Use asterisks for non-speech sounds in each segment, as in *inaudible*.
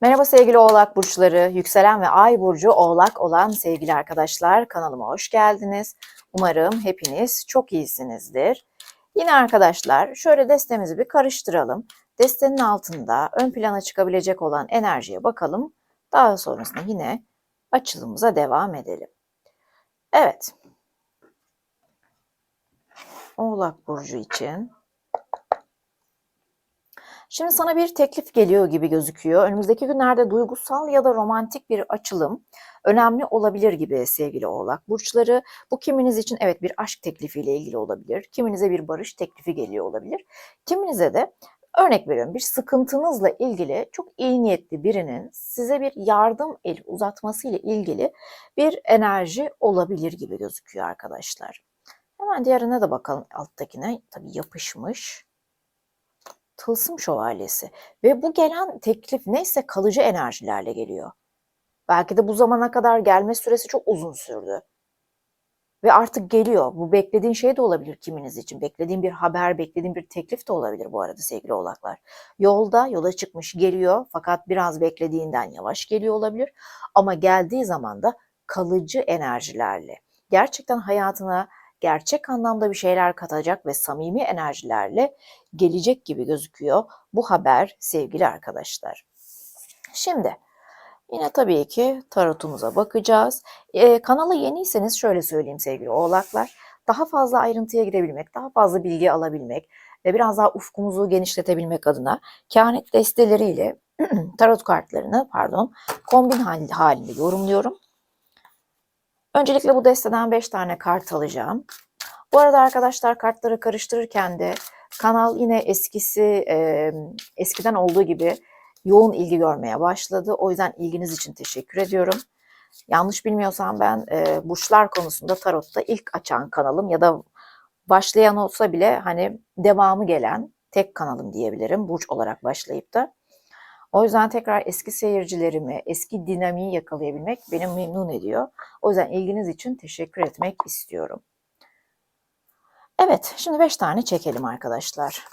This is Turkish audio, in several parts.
Merhaba sevgili Oğlak burçları, yükselen ve ay burcu Oğlak olan sevgili arkadaşlar kanalıma hoş geldiniz. Umarım hepiniz çok iyisinizdir. Yine arkadaşlar şöyle destemizi bir karıştıralım. Destenin altında ön plana çıkabilecek olan enerjiye bakalım. Daha sonrasında yine açılımıza devam edelim. Evet. Oğlak burcu için Şimdi sana bir teklif geliyor gibi gözüküyor. Önümüzdeki günlerde duygusal ya da romantik bir açılım önemli olabilir gibi sevgili Oğlak burçları. Bu kiminiz için evet bir aşk teklifiyle ilgili olabilir. Kiminize bir barış teklifi geliyor olabilir. Kiminize de örnek veriyorum bir sıkıntınızla ilgili çok iyi niyetli birinin size bir yardım el uzatması ile ilgili bir enerji olabilir gibi gözüküyor arkadaşlar. Hemen diğerine de bakalım alttakine. Tabii yapışmış. Tılsım şövalyesi ve bu gelen teklif neyse kalıcı enerjilerle geliyor. Belki de bu zamana kadar gelme süresi çok uzun sürdü. Ve artık geliyor. Bu beklediğin şey de olabilir kiminiz için. Beklediğin bir haber, beklediğin bir teklif de olabilir bu arada sevgili oğlaklar. Yolda, yola çıkmış geliyor fakat biraz beklediğinden yavaş geliyor olabilir. Ama geldiği zaman da kalıcı enerjilerle. Gerçekten hayatına gerçek anlamda bir şeyler katacak ve samimi enerjilerle gelecek gibi gözüküyor bu haber sevgili arkadaşlar. Şimdi yine tabii ki tarotumuza bakacağız. Ee, kanala yeniyseniz şöyle söyleyeyim sevgili oğlaklar. Daha fazla ayrıntıya girebilmek, daha fazla bilgi alabilmek ve biraz daha ufkumuzu genişletebilmek adına kehanet desteleriyle *clears throat* tarot kartlarını pardon kombin halinde yorumluyorum. Öncelikle bu desteden 5 tane kart alacağım. Bu arada arkadaşlar kartları karıştırırken de kanal yine eskisi e, eskiden olduğu gibi yoğun ilgi görmeye başladı. O yüzden ilginiz için teşekkür ediyorum. Yanlış bilmiyorsam ben e, burçlar konusunda tarotta ilk açan kanalım ya da başlayan olsa bile hani devamı gelen tek kanalım diyebilirim burç olarak başlayıp da. O yüzden tekrar eski seyircilerimi, eski dinamiği yakalayabilmek beni memnun ediyor. O yüzden ilginiz için teşekkür etmek istiyorum. Evet, şimdi 5 tane çekelim arkadaşlar.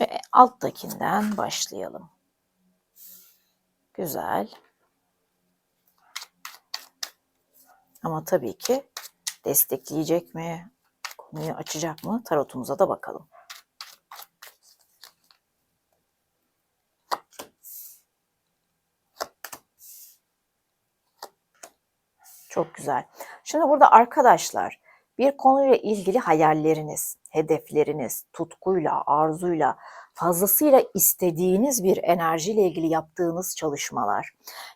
Ve alttakinden başlayalım. Güzel. Ama tabii ki destekleyecek mi, konuyu açacak mı tarotumuza da bakalım. Çok güzel. Şimdi burada arkadaşlar bir konuyla ilgili hayalleriniz, hedefleriniz, tutkuyla, arzuyla, fazlasıyla istediğiniz bir enerjiyle ilgili yaptığınız çalışmalar.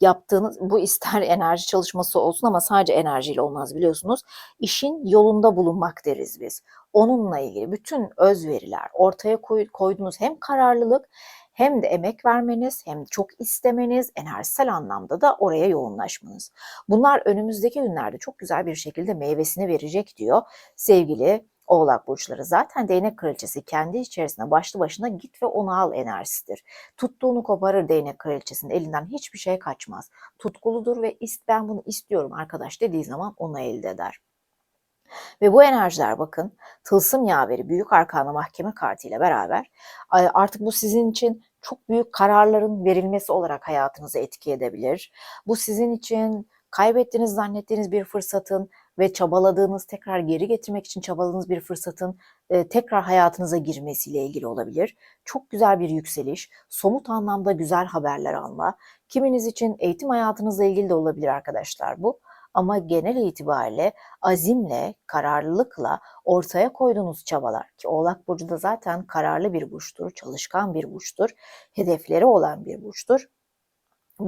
Yaptığınız bu ister *laughs* enerji çalışması olsun ama sadece enerjiyle olmaz biliyorsunuz. İşin yolunda bulunmak deriz biz. Onunla ilgili bütün özveriler, ortaya koyduğunuz hem kararlılık hem de emek vermeniz hem çok istemeniz, enerjisel anlamda da oraya yoğunlaşmanız. Bunlar önümüzdeki günlerde çok güzel bir şekilde meyvesini verecek diyor sevgili Oğlak burçları zaten değnek kraliçesi kendi içerisinde başlı başına git ve onu al enerjisidir. Tuttuğunu koparır değnek kraliçesinin elinden hiçbir şey kaçmaz. Tutkuludur ve ist ben bunu istiyorum arkadaş dediği zaman onu elde eder. Ve bu enerjiler bakın tılsım yaveri büyük arkana mahkeme kartı ile beraber artık bu sizin için çok büyük kararların verilmesi olarak hayatınızı etki edebilir. Bu sizin için kaybettiğiniz zannettiğiniz bir fırsatın ve çabaladığınız tekrar geri getirmek için çabaladığınız bir fırsatın e, tekrar hayatınıza girmesiyle ilgili olabilir. Çok güzel bir yükseliş, somut anlamda güzel haberler alma. Kiminiz için eğitim hayatınızla ilgili de olabilir arkadaşlar bu. Ama genel itibariyle azimle, kararlılıkla ortaya koyduğunuz çabalar ki Oğlak Burcu da zaten kararlı bir burçtur, çalışkan bir burçtur, hedefleri olan bir burçtur.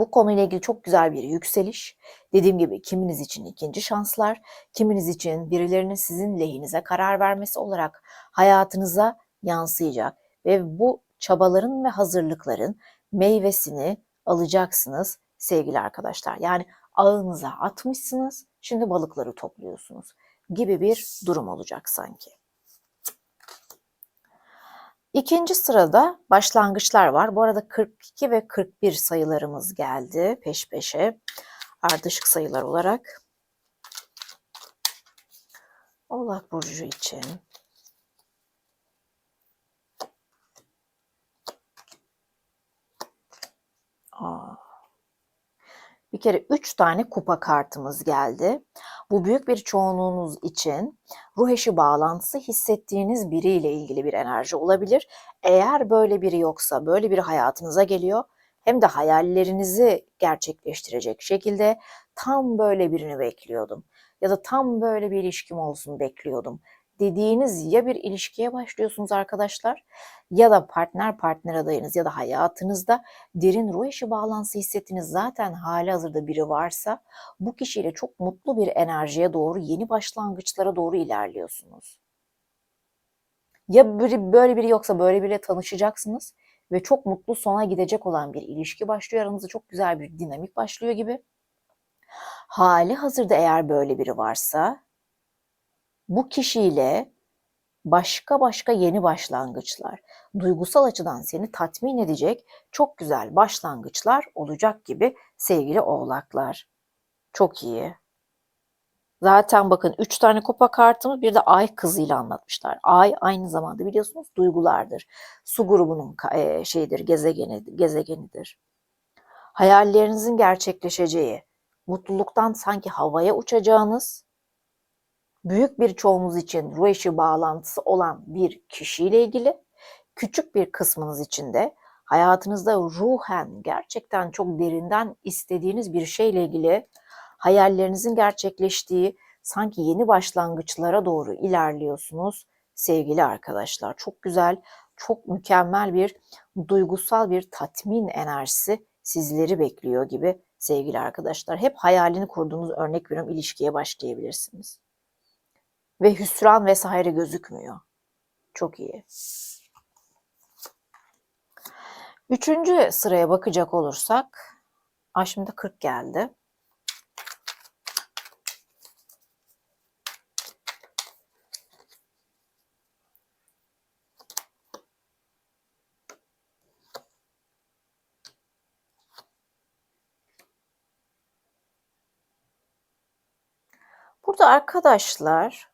Bu konuyla ilgili çok güzel bir yükseliş. Dediğim gibi kiminiz için ikinci şanslar, kiminiz için birilerinin sizin lehinize karar vermesi olarak hayatınıza yansıyacak ve bu çabaların ve hazırlıkların meyvesini alacaksınız sevgili arkadaşlar. Yani ağınıza atmışsınız, şimdi balıkları topluyorsunuz gibi bir durum olacak sanki. İkinci sırada başlangıçlar var. Bu arada 42 ve 41 sayılarımız geldi peş peşe ardışık sayılar olarak. Oğlak Burcu için Aa. Bir kere 3 tane kupa kartımız geldi. Bu büyük bir çoğunluğunuz için ruh eşi bağlantısı hissettiğiniz biriyle ilgili bir enerji olabilir. Eğer böyle biri yoksa, böyle biri hayatınıza geliyor hem de hayallerinizi gerçekleştirecek şekilde tam böyle birini bekliyordum ya da tam böyle bir ilişkim olsun bekliyordum dediğiniz ya bir ilişkiye başlıyorsunuz arkadaşlar ya da partner partner adayınız ya da hayatınızda derin ruh eşi bağlantısı hissettiğiniz zaten hali hazırda biri varsa bu kişiyle çok mutlu bir enerjiye doğru yeni başlangıçlara doğru ilerliyorsunuz. Ya biri, böyle biri yoksa böyle biriyle tanışacaksınız ve çok mutlu sona gidecek olan bir ilişki başlıyor. Aranızda çok güzel bir dinamik başlıyor gibi. Hali hazırda eğer böyle biri varsa bu kişiyle başka başka yeni başlangıçlar, duygusal açıdan seni tatmin edecek çok güzel başlangıçlar olacak gibi sevgili oğlaklar. Çok iyi. Zaten bakın 3 tane kupa kartımı bir de ay kızıyla anlatmışlar. Ay aynı zamanda biliyorsunuz duygulardır. Su grubunun e, şeyidir, gezegeni, gezegenidir. Hayallerinizin gerçekleşeceği, mutluluktan sanki havaya uçacağınız, büyük bir çoğunuz için ruh eşi bağlantısı olan bir kişiyle ilgili, küçük bir kısmınız için de hayatınızda ruhen gerçekten çok derinden istediğiniz bir şeyle ilgili hayallerinizin gerçekleştiği sanki yeni başlangıçlara doğru ilerliyorsunuz sevgili arkadaşlar. Çok güzel, çok mükemmel bir duygusal bir tatmin enerjisi sizleri bekliyor gibi sevgili arkadaşlar. Hep hayalini kurduğunuz örnek veriyorum ilişkiye başlayabilirsiniz. Ve hüsran vesaire gözükmüyor. Çok iyi. Üçüncü sıraya bakacak olursak, Ay şimdi 40 geldi. Burada arkadaşlar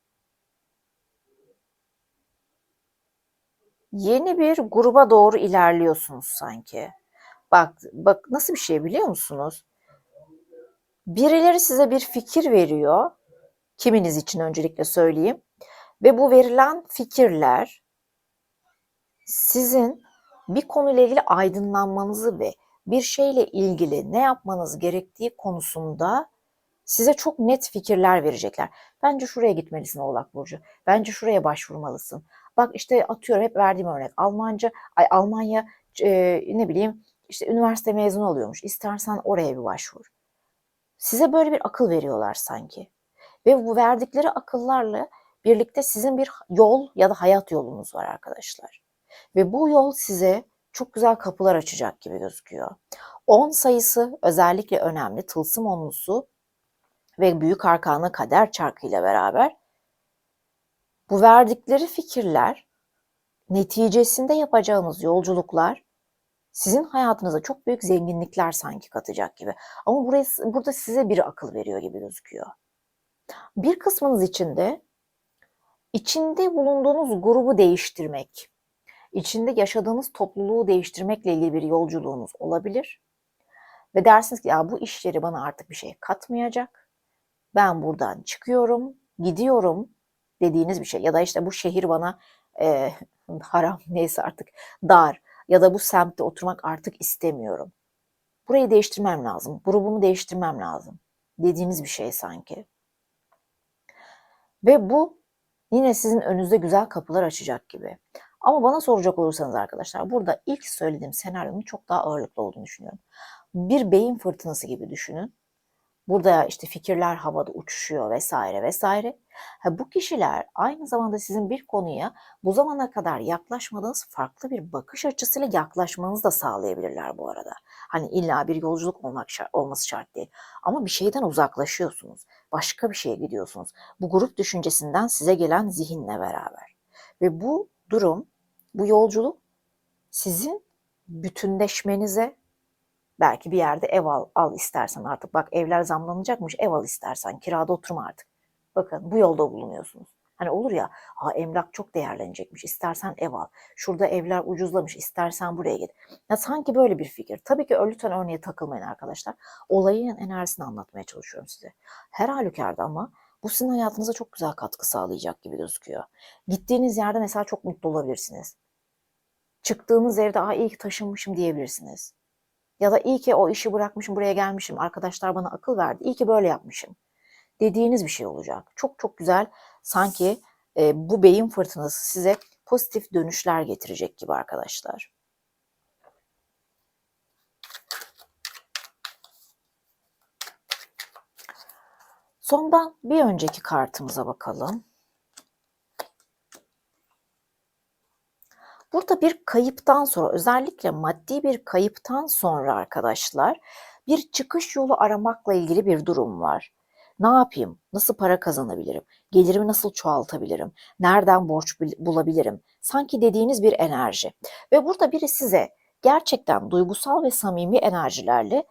yeni bir gruba doğru ilerliyorsunuz sanki. Bak bak nasıl bir şey biliyor musunuz? Birileri size bir fikir veriyor. Kiminiz için öncelikle söyleyeyim. Ve bu verilen fikirler sizin bir konuyla ilgili aydınlanmanızı ve bir şeyle ilgili ne yapmanız gerektiği konusunda size çok net fikirler verecekler. Bence şuraya gitmelisin Oğlak Burcu. Bence şuraya başvurmalısın. Bak işte atıyorum hep verdiğim örnek. Almanca, ay Almanya e, ne bileyim işte üniversite mezunu oluyormuş. İstersen oraya bir başvur. Size böyle bir akıl veriyorlar sanki. Ve bu verdikleri akıllarla birlikte sizin bir yol ya da hayat yolunuz var arkadaşlar. Ve bu yol size çok güzel kapılar açacak gibi gözüküyor. 10 sayısı özellikle önemli. Tılsım onlusu ve büyük arkana kader çarkıyla beraber bu verdikleri fikirler neticesinde yapacağınız yolculuklar sizin hayatınıza çok büyük zenginlikler sanki katacak gibi. Ama burası, burada size bir akıl veriyor gibi gözüküyor. Bir kısmınız için de içinde bulunduğunuz grubu değiştirmek, içinde yaşadığınız topluluğu değiştirmekle ilgili bir yolculuğunuz olabilir. Ve dersiniz ki ya bu işleri bana artık bir şey katmayacak. Ben buradan çıkıyorum, gidiyorum dediğiniz bir şey. Ya da işte bu şehir bana e, *laughs* haram neyse artık dar ya da bu semtte oturmak artık istemiyorum. Burayı değiştirmem lazım, grubumu değiştirmem lazım dediğiniz bir şey sanki. Ve bu yine sizin önünüzde güzel kapılar açacak gibi. Ama bana soracak olursanız arkadaşlar burada ilk söylediğim senaryonun çok daha ağırlıklı olduğunu düşünüyorum. Bir beyin fırtınası gibi düşünün. Burada işte fikirler havada uçuşuyor vesaire vesaire. Ha, bu kişiler aynı zamanda sizin bir konuya bu zamana kadar yaklaşmadığınız farklı bir bakış açısıyla yaklaşmanızı da sağlayabilirler bu arada. Hani illa bir yolculuk olmak şart, olması şart değil. Ama bir şeyden uzaklaşıyorsunuz. Başka bir şeye gidiyorsunuz. Bu grup düşüncesinden size gelen zihinle beraber. Ve bu durum, bu yolculuk sizin bütünleşmenize Belki bir yerde ev al, al istersen artık. Bak evler zamlanacakmış ev al istersen. Kirada oturma artık. Bakın bu yolda bulunuyorsunuz. Hani olur ya, ha emlak çok değerlenecekmiş, istersen ev al. Şurada evler ucuzlamış, istersen buraya git. Ya sanki böyle bir fikir. Tabii ki lütfen örneğe takılmayın arkadaşlar. Olayın enerjisini anlatmaya çalışıyorum size. Her halükarda ama bu sizin hayatınıza çok güzel katkı sağlayacak gibi gözüküyor. Gittiğiniz yerde mesela çok mutlu olabilirsiniz. Çıktığınız evde Aa, iyi ki taşınmışım diyebilirsiniz. Ya da iyi ki o işi bırakmışım buraya gelmişim. Arkadaşlar bana akıl verdi. İyi ki böyle yapmışım. Dediğiniz bir şey olacak. Çok çok güzel sanki e, bu beyin fırtınası size pozitif dönüşler getirecek gibi arkadaşlar. Sondan bir önceki kartımıza bakalım. Burada bir kayıptan sonra özellikle maddi bir kayıptan sonra arkadaşlar bir çıkış yolu aramakla ilgili bir durum var. Ne yapayım? Nasıl para kazanabilirim? Gelirimi nasıl çoğaltabilirim? Nereden borç bulabilirim? Sanki dediğiniz bir enerji. Ve burada biri size gerçekten duygusal ve samimi enerjilerle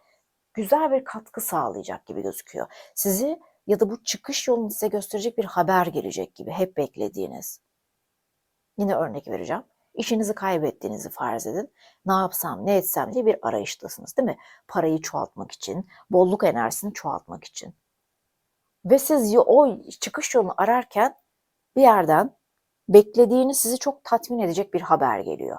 güzel bir katkı sağlayacak gibi gözüküyor. Sizi ya da bu çıkış yolunu size gösterecek bir haber gelecek gibi hep beklediğiniz. Yine örnek vereceğim. İşinizi kaybettiğinizi farz edin. Ne yapsam, ne etsem diye bir arayıştasınız değil mi? Parayı çoğaltmak için, bolluk enerjisini çoğaltmak için. Ve siz o çıkış yolunu ararken bir yerden beklediğiniz sizi çok tatmin edecek bir haber geliyor.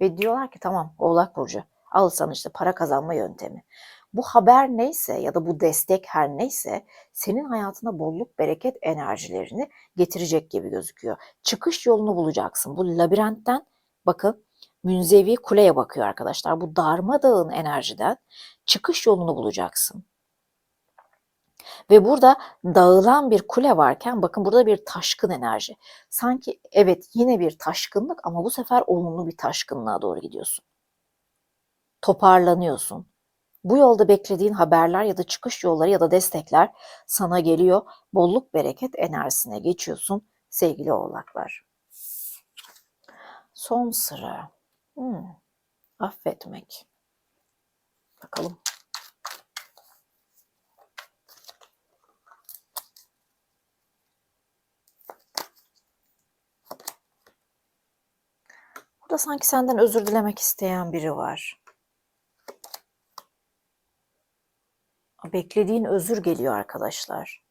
Ve diyorlar ki tamam Oğlak Burcu al sana işte para kazanma yöntemi. Bu haber neyse ya da bu destek her neyse senin hayatına bolluk bereket enerjilerini getirecek gibi gözüküyor. Çıkış yolunu bulacaksın. Bu labirentten bakın münzevi kuleye bakıyor arkadaşlar. Bu darmadağın enerjiden çıkış yolunu bulacaksın. Ve burada dağılan bir kule varken bakın burada bir taşkın enerji. Sanki evet yine bir taşkınlık ama bu sefer olumlu bir taşkınlığa doğru gidiyorsun. Toparlanıyorsun. Bu yolda beklediğin haberler ya da çıkış yolları ya da destekler sana geliyor. Bolluk bereket enerjisine geçiyorsun sevgili oğlaklar. Son sıra. Hmm. Affetmek. Bakalım. Burada sanki senden özür dilemek isteyen biri var. Beklediğin özür geliyor arkadaşlar.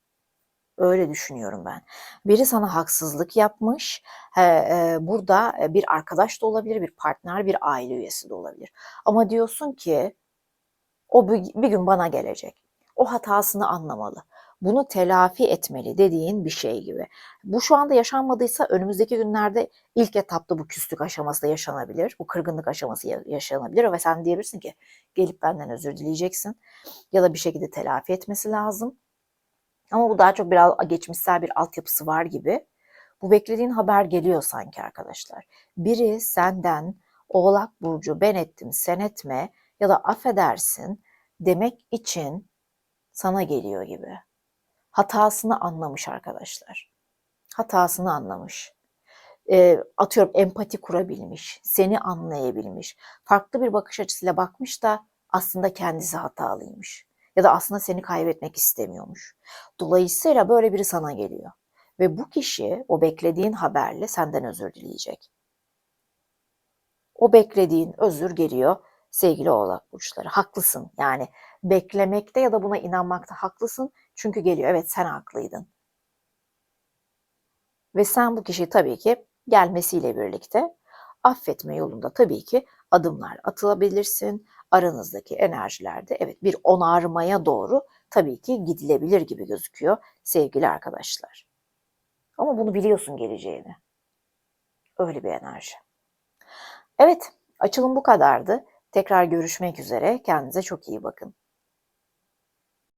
Öyle düşünüyorum ben. Biri sana haksızlık yapmış. E, burada bir arkadaş da olabilir, bir partner, bir aile üyesi de olabilir. Ama diyorsun ki o bir gün bana gelecek. O hatasını anlamalı bunu telafi etmeli dediğin bir şey gibi. Bu şu anda yaşanmadıysa önümüzdeki günlerde ilk etapta bu küslük aşaması da yaşanabilir. Bu kırgınlık aşaması yaşanabilir ve sen diyebilirsin ki gelip benden özür dileyeceksin ya da bir şekilde telafi etmesi lazım. Ama bu daha çok biraz geçmişsel bir altyapısı var gibi. Bu beklediğin haber geliyor sanki arkadaşlar. Biri senden Oğlak Burcu ben ettim sen etme ya da affedersin demek için sana geliyor gibi hatasını anlamış arkadaşlar. Hatasını anlamış. E, atıyorum empati kurabilmiş, seni anlayabilmiş, farklı bir bakış açısıyla bakmış da aslında kendisi hatalıymış. Ya da aslında seni kaybetmek istemiyormuş. Dolayısıyla böyle biri sana geliyor. Ve bu kişi o beklediğin haberle senden özür dileyecek. O beklediğin özür geliyor sevgili oğlak burçları. Haklısın yani beklemekte ya da buna inanmakta haklısın. Çünkü geliyor evet sen haklıydın. Ve sen bu kişi tabii ki gelmesiyle birlikte affetme yolunda tabii ki adımlar atılabilirsin. Aranızdaki enerjilerde evet bir onarmaya doğru tabii ki gidilebilir gibi gözüküyor sevgili arkadaşlar. Ama bunu biliyorsun geleceğini. Öyle bir enerji. Evet, açılım bu kadardı. Tekrar görüşmek üzere. Kendinize çok iyi bakın.